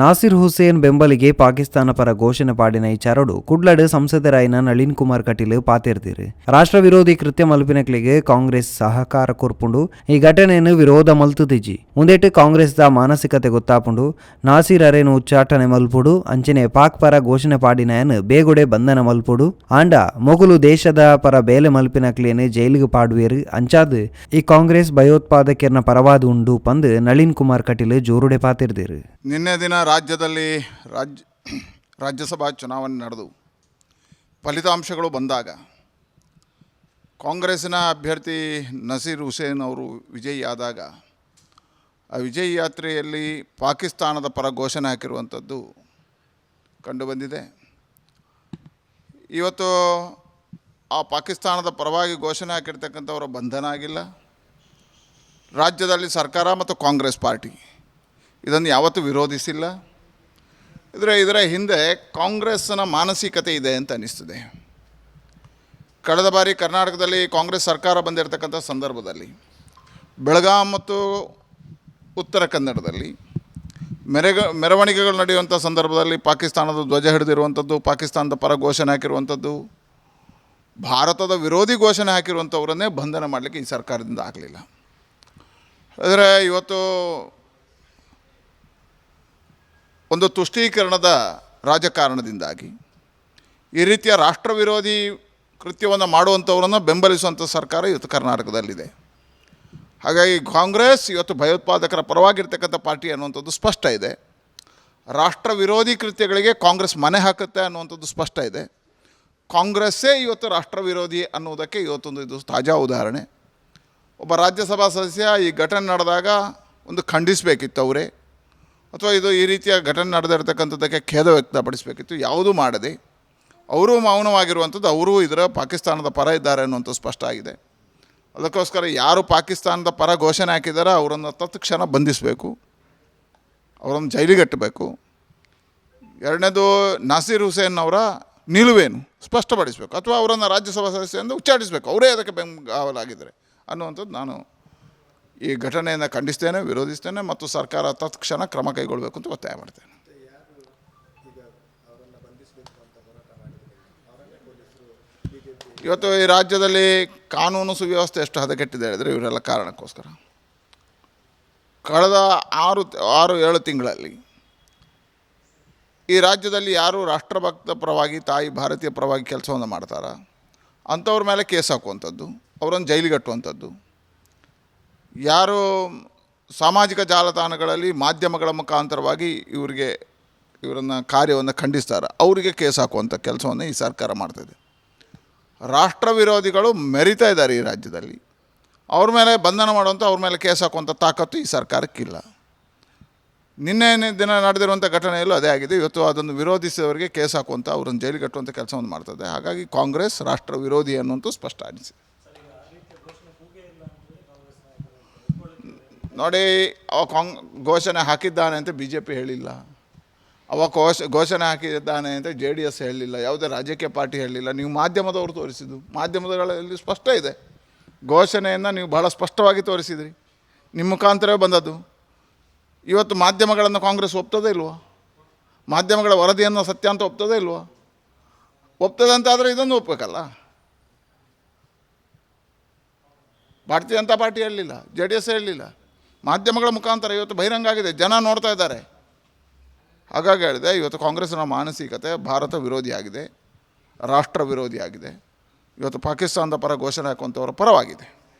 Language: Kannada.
ನಾಸಿರ್ ಹುಸೇನ್ ಬೆಂಬಲಿಗೆ ಪಾಕಿಸ್ತಾನ ಪರ ಘೋಷಣೆ ಪಾಡಿನ ಇಚಾರಡು ಕುಡ್ಲಡ್ ಸಂಸದರಾಯಿನ ನಳಿನ್ ಕುಮಾರ್ ಕಟೀಲ್ ಪಾತಿರ್ದಿರು. ರಾಷ್ಟ್ರ ವಿರೋಧಿ ಕೃತ್ಯ ಮಲ್ಪಿನಕ್ಲಿಗೆ ಕಾಂಗ್ರೆಸ್ ಸಹಕಾರ ಕೊರ್ಪುಂಡು. ಈ ಘಟನೆಯನ್ನು ವಿರೋಧ ಮಲ್ತುದಿಜಿ ಮುಂದೇಟು ಕಾಂಗ್ರೆಸ್ದ ಮಾನಸಿಕತೆ ಗೊತ್ತಾಪುಂಡು. ನಾಸಿರ್ ಅರೇನು ಉಚ್ಚಾಟನೆ ಮಲ್ಪುಡು. ಅಂಚನೆ ಪಾಕ್ ಪರ ಘೋಷಣೆ ಪಾಡಿನಯನ್ ಬೇಗುಡೆ ಬಂಧನ ಮಲ್ಪುಡು. ಆಂಡ ಮೊಗಲು ದೇಶದ ಪರ ಬೇಲೆ ಮಲ್ಪಿನಕ್ಲೇನು ಜೈಲಿಗೆ ಪಾಡುವೇರು ಅಂಚಾದ್, ಈ ಕಾಂಗ್ರೆಸ್ ಭಯೋತ್ಪಾದಕರ್ನ ಪರವಾದ ಉಂಡು ಪಂದ್ ನಳಿನ್ ಕುಮಾರ್ ಕಟೀಲ್ ಜೋರುಡೆ ಪಾತಿರ್ದಿರು. ನಿನ್ನೆ ದಿನ ರಾಜ್ಯದಲ್ಲಿ ರಾಜ್ಯ ರಾಜ್ಯಸಭಾ ಚುನಾವಣೆ ನಡೆದು ಫಲಿತಾಂಶಗಳು ಬಂದಾಗ ಕಾಂಗ್ರೆಸ್ಸಿನ ಅಭ್ಯರ್ಥಿ ನಸೀರ್ ಹುಸೇನ್ ಅವರು ವಿಜಯಿಯಾದಾಗ ಆ ವಿಜಯ ಯಾತ್ರೆಯಲ್ಲಿ ಪಾಕಿಸ್ತಾನದ ಪರ ಘೋಷಣೆ ಹಾಕಿರುವಂಥದ್ದು ಕಂಡುಬಂದಿದೆ. ಇವತ್ತು ಆ ಪಾಕಿಸ್ತಾನದ ಪರವಾಗಿ ಘೋಷಣೆ ಹಾಕಿರ್ತಕ್ಕಂಥವರ ಬಂಧನ ಆಗಿಲ್ಲ. ರಾಜ್ಯದಲ್ಲಿ ಸರ್ಕಾರ ಮತ್ತು ಕಾಂಗ್ರೆಸ್ ಪಾರ್ಟಿ ಇದನ್ನು ಯಾವತ್ತೂ ವಿರೋಧಿಸಿಲ್ಲ. ಇದರ ಇದರ ಹಿಂದೆ ಕಾಂಗ್ರೆಸ್ನ ಮಾನಸಿಕತೆ ಇದೆ ಅಂತ ಅನ್ನಿಸ್ತದೆ. ಕಳೆದ ಬಾರಿ ಕರ್ನಾಟಕದಲ್ಲಿ ಕಾಂಗ್ರೆಸ್ ಸರ್ಕಾರ ಬಂದಿರತಕ್ಕಂಥ ಸಂದರ್ಭದಲ್ಲಿ, ಬೆಳಗಾಂ ಮತ್ತು ಉತ್ತರ ಕನ್ನಡದಲ್ಲಿ ಮೆರೆಗ, ಮೆರವಣಿಗೆಗಳು ನಡೆಯುವಂಥ ಸಂದರ್ಭದಲ್ಲಿ ಪಾಕಿಸ್ತಾನದ ಧ್ವಜ ಹಿಡಿದಿರುವಂಥದ್ದು, ಪಾಕಿಸ್ತಾನದ ಪರ ಘೋಷಣೆ ಹಾಕಿರುವಂಥದ್ದು, ಭಾರತದ ವಿರೋಧಿ ಘೋಷಣೆ ಹಾಕಿರುವಂಥವರನ್ನೇ ಬಂಧನ ಮಾಡಲಿಕ್ಕೆ ಈ ಸರ್ಕಾರದಿಂದ ಆಗಲಿಲ್ಲ. ಆದರೆ ಇವತ್ತು ಒಂದು ತುಷ್ಟೀಕರಣದ ರಾಜಕಾರಣದಿಂದಾಗಿ ಈ ರೀತಿಯ ರಾಷ್ಟ್ರ ವಿರೋಧಿ ಕೃತ್ಯವನ್ನು ಮಾಡುವಂಥವರನ್ನು ಬೆಂಬಲಿಸುವಂಥ ಸರ್ಕಾರ ಇವತ್ತು ಕರ್ನಾಟಕದಲ್ಲಿದೆ. ಹಾಗಾಗಿ ಕಾಂಗ್ರೆಸ್ ಇವತ್ತು ಭಯೋತ್ಪಾದಕರ ಪರವಾಗಿರ್ತಕ್ಕಂಥ ಪಾರ್ಟಿ ಅನ್ನುವಂಥದ್ದು ಸ್ಪಷ್ಟ ಇದೆ. ರಾಷ್ಟ್ರ ವಿರೋಧಿ ಕೃತ್ಯಗಳಿಗೆ ಕಾಂಗ್ರೆಸ್ ಮನೆ ಹಾಕುತ್ತೆ ಅನ್ನುವಂಥದ್ದು ಸ್ಪಷ್ಟ ಇದೆ. ಕಾಂಗ್ರೆಸ್ಸೇ ಇವತ್ತು ರಾಷ್ಟ್ರ ವಿರೋಧಿ ಅನ್ನುವುದಕ್ಕೆ ಇವತ್ತೊಂದು ಇದು ತಾಜಾ ಉದಾಹರಣೆ. ಒಬ್ಬ ರಾಜ್ಯಸಭಾ ಸದಸ್ಯ ಈ ಘಟನೆ ನಡೆದಾಗ ಒಂದು ಖಂಡಿಸಬೇಕಿತ್ತು ಅವರೇ. ಅಥವಾ ಇದು ಈ ರೀತಿಯ ಘಟನೆ ನಡೆದಿರ್ತಕ್ಕಂಥದ್ದಕ್ಕೆ ಖೇದ ವ್ಯಕ್ತಪಡಿಸಬೇಕಿತ್ತು. ಯಾವುದೂ ಮಾಡದೆ ಅವರು ಮೌನವಾಗಿರುವಂಥದ್ದು, ಅವರು ಇದರ ಪಾಕಿಸ್ತಾನದ ಪರ ಇದ್ದಾರೆ ಅನ್ನುವಂಥದ್ದು ಸ್ಪಷ್ಟ ಆಗಿದೆ. ಅದಕ್ಕೋಸ್ಕರ ಯಾರು ಪಾಕಿಸ್ತಾನದ ಪರ ಘೋಷಣೆ ಹಾಕಿದಾರೋ ಅವರನ್ನು ತತ್ಕ್ಷಣ ಬಂಧಿಸಬೇಕು, ಅವರನ್ನು ಜೈಲಿಗಟ್ಟಬೇಕು ಎರಡನೇದು ನಾಸೀರ್ ಹುಸೇನ್ ಅವರ ನಿಲುವೇನು ಸ್ಪಷ್ಟಪಡಿಸಬೇಕು, ಅಥವಾ ಅವರನ್ನು ರಾಜ್ಯಸಭಾ ಸದಸ್ಯ ಎಂದು ಉಚ್ಚಾಟಿಸಬೇಕು. ಅವರೇ ಅದಕ್ಕೆ ಬೆಂಗಾವಲಾಗಿದ್ದಾರೆ ಅನ್ನುವಂಥದ್ದು ನಾನು ಈ ಘಟನೆಯನ್ನು ಖಂಡಿಸ್ತೇನೆ ವಿರೋಧಿಸ್ತೇನೆ ಮತ್ತು ಸರ್ಕಾರ ತತ್ಕ್ಷಣ ಕ್ರಮ ಕೈಗೊಳ್ಳಬೇಕು ಅಂತ ಒತ್ತಾಯ ಮಾಡ್ತೇನೆ. ಇವತ್ತು ಈ ರಾಜ್ಯದಲ್ಲಿ ಕಾನೂನು ಸುವ್ಯವಸ್ಥೆ ಎಷ್ಟು ಹದಗೆಟ್ಟಿದೆ ಹೇಳಿದರೆ ಇವರೆಲ್ಲ ಕಾರಣಕ್ಕೋಸ್ಕರ. ಕಳೆದ ಆರು ಆರು ಏಳು ತಿಂಗಳಲ್ಲಿ ಈ ರಾಜ್ಯದಲ್ಲಿ ಯಾರು ರಾಷ್ಟ್ರಭಕ್ತ ಪರವಾಗಿ ತಾಯಿ ಭಾರತೀಯ ಪರವಾಗಿ ಕೆಲಸವನ್ನು ಮಾಡ್ತಾರ? ಅಂಥವ್ರ ಮೇಲೆ ಕೇಸ್ ಹಾಕುವಂಥದ್ದು ಅವರನ್ನು ಜೈಲಿಗಟ್ಟುವಂಥದ್ದು ಯಾರು ಸಾಮಾಜಿಕ ಜಾಲತಾಣಗಳಲ್ಲಿ ಮಾಧ್ಯಮಗಳ ಮುಖಾಂತರವಾಗಿ ಇವರಿಗೆ ಇವರನ್ನು ಕಾರ್ಯವನ್ನು ಖಂಡಿಸ್ತಾರೆ, ಅವರಿಗೆ ಕೇಸ್ ಹಾಕುವಂಥ ಕೆಲಸವನ್ನು ಈ ಸರ್ಕಾರ ಮಾಡ್ತಾಯಿದೆ ರಾಷ್ಟ್ರ ವಿರೋಧಿಗಳು ಮೆರಿತಾ ಇದ್ದಾರೆ ಈ ರಾಜ್ಯದಲ್ಲಿ. ಅವ್ರ ಮೇಲೆ ಬಂಧನ ಮಾಡುವಂಥ ಅವ್ರ ಮೇಲೆ ಕೇಸ್ ಹಾಕುವಂಥ ತಾಕತ್ತು ಈ ಸರ್ಕಾರಕ್ಕಿಲ್ಲ. ನಿನ್ನೆ ದಿನ ನಡೆದಿರುವಂಥ ಘಟನೆಯಲ್ಲೂ ಅದೇ ಆಗಿದೆ. ಇವತ್ತು ಅದನ್ನು ವಿರೋಧಿಸಿದವರಿಗೆ ಕೇಸ್ ಹಾಕುವಂಥ ಅವರನ್ನು ಜೈಲಿಗೆ ಕಟ್ಟುವಂಥ ಕೆಲಸವನ್ನು ಮಾಡ್ತದೆ ಹಾಗಾಗಿ ಕಾಂಗ್ರೆಸ್ ರಾಷ್ಟ್ರ ವಿರೋಧಿ ಅನ್ನುವಂಥ ಸ್ಪಷ್ಟ ಅನಿಸಿದೆ. ನೋಡಿ, ಅವ ಕಾಂಗ್ ಘೋಷಣೆ ಹಾಕಿದ್ದಾನೆ ಅಂತ ಬಿ ಜೆ ಪಿ ಹೇಳಿಲ್ಲ. ಅವ ಘೋಷ, ಘೋಷಣೆ ಹಾಕಿದ್ದಾನೆ ಅಂತ ಜೆ ಡಿ ಎಸ್ ಹೇಳಲಿಲ್ಲ, ಯಾವುದೇ ರಾಜಕೀಯ ಪಾರ್ಟಿ ಹೇಳಲಿಲ್ಲ. ನೀವು ಮಾಧ್ಯಮದವರು ತೋರಿಸಿದ್ದು, ಮಾಧ್ಯಮಗಳಲ್ಲಿ ಸ್ಪಷ್ಟ ಇದೆ. ಘೋಷಣೆಯನ್ನು ನೀವು ಬಹಳ ಸ್ಪಷ್ಟವಾಗಿ ತೋರಿಸಿದ್ರಿ. ನಿಮ್ಮ ಮುಖಾಂತರವೇ ಬಂದದ್ದು. ಇವತ್ತು ಮಾಧ್ಯಮಗಳನ್ನು ಕಾಂಗ್ರೆಸ್ ಒಪ್ತದೇ ಇಲ್ವಾ? ಮಾಧ್ಯಮಗಳ ವರದಿಯನ್ನು ಸತ್ಯ ಅಂತ ಒಪ್ತದೇ ಇಲ್ವಾ? ಒಪ್ತದೆ ಅಂತಾದರೆ ಇದನ್ನು ಒಪ್ಪಬೇಕಲ್ಲ ಭಾರತೀಯ ಜನತಾ ಪಾರ್ಟಿ ಹೇಳಲಿಲ್ಲ, ಜೆ ಡಿ ಎಸ್ ಹೇಳಲಿಲ್ಲ. ಮಾಧ್ಯಮಗಳ ಮುಖಾಂತರ ಇವತ್ತು ಬಹಿರಂಗ ಆಗಿದೆ. ಜನ ನೋಡ್ತಾ ಇದ್ದಾರೆ. ಹಾಗಾಗಿ ಹೇಳಿದೆ, ಇವತ್ತು ಕಾಂಗ್ರೆಸ್ನ ಮಾನಸಿಕತೆ ಭಾರತ ವಿರೋಧಿಯಾಗಿದೆ ರಾಷ್ಟ್ರ ವಿರೋಧಿಯಾಗಿದೆ ಇವತ್ತು ಪಾಕಿಸ್ತಾನದ ಪರ ಘೋಷಣೆ ಹಾಕುವಂಥವರ ಪರವಾಗಿದೆ.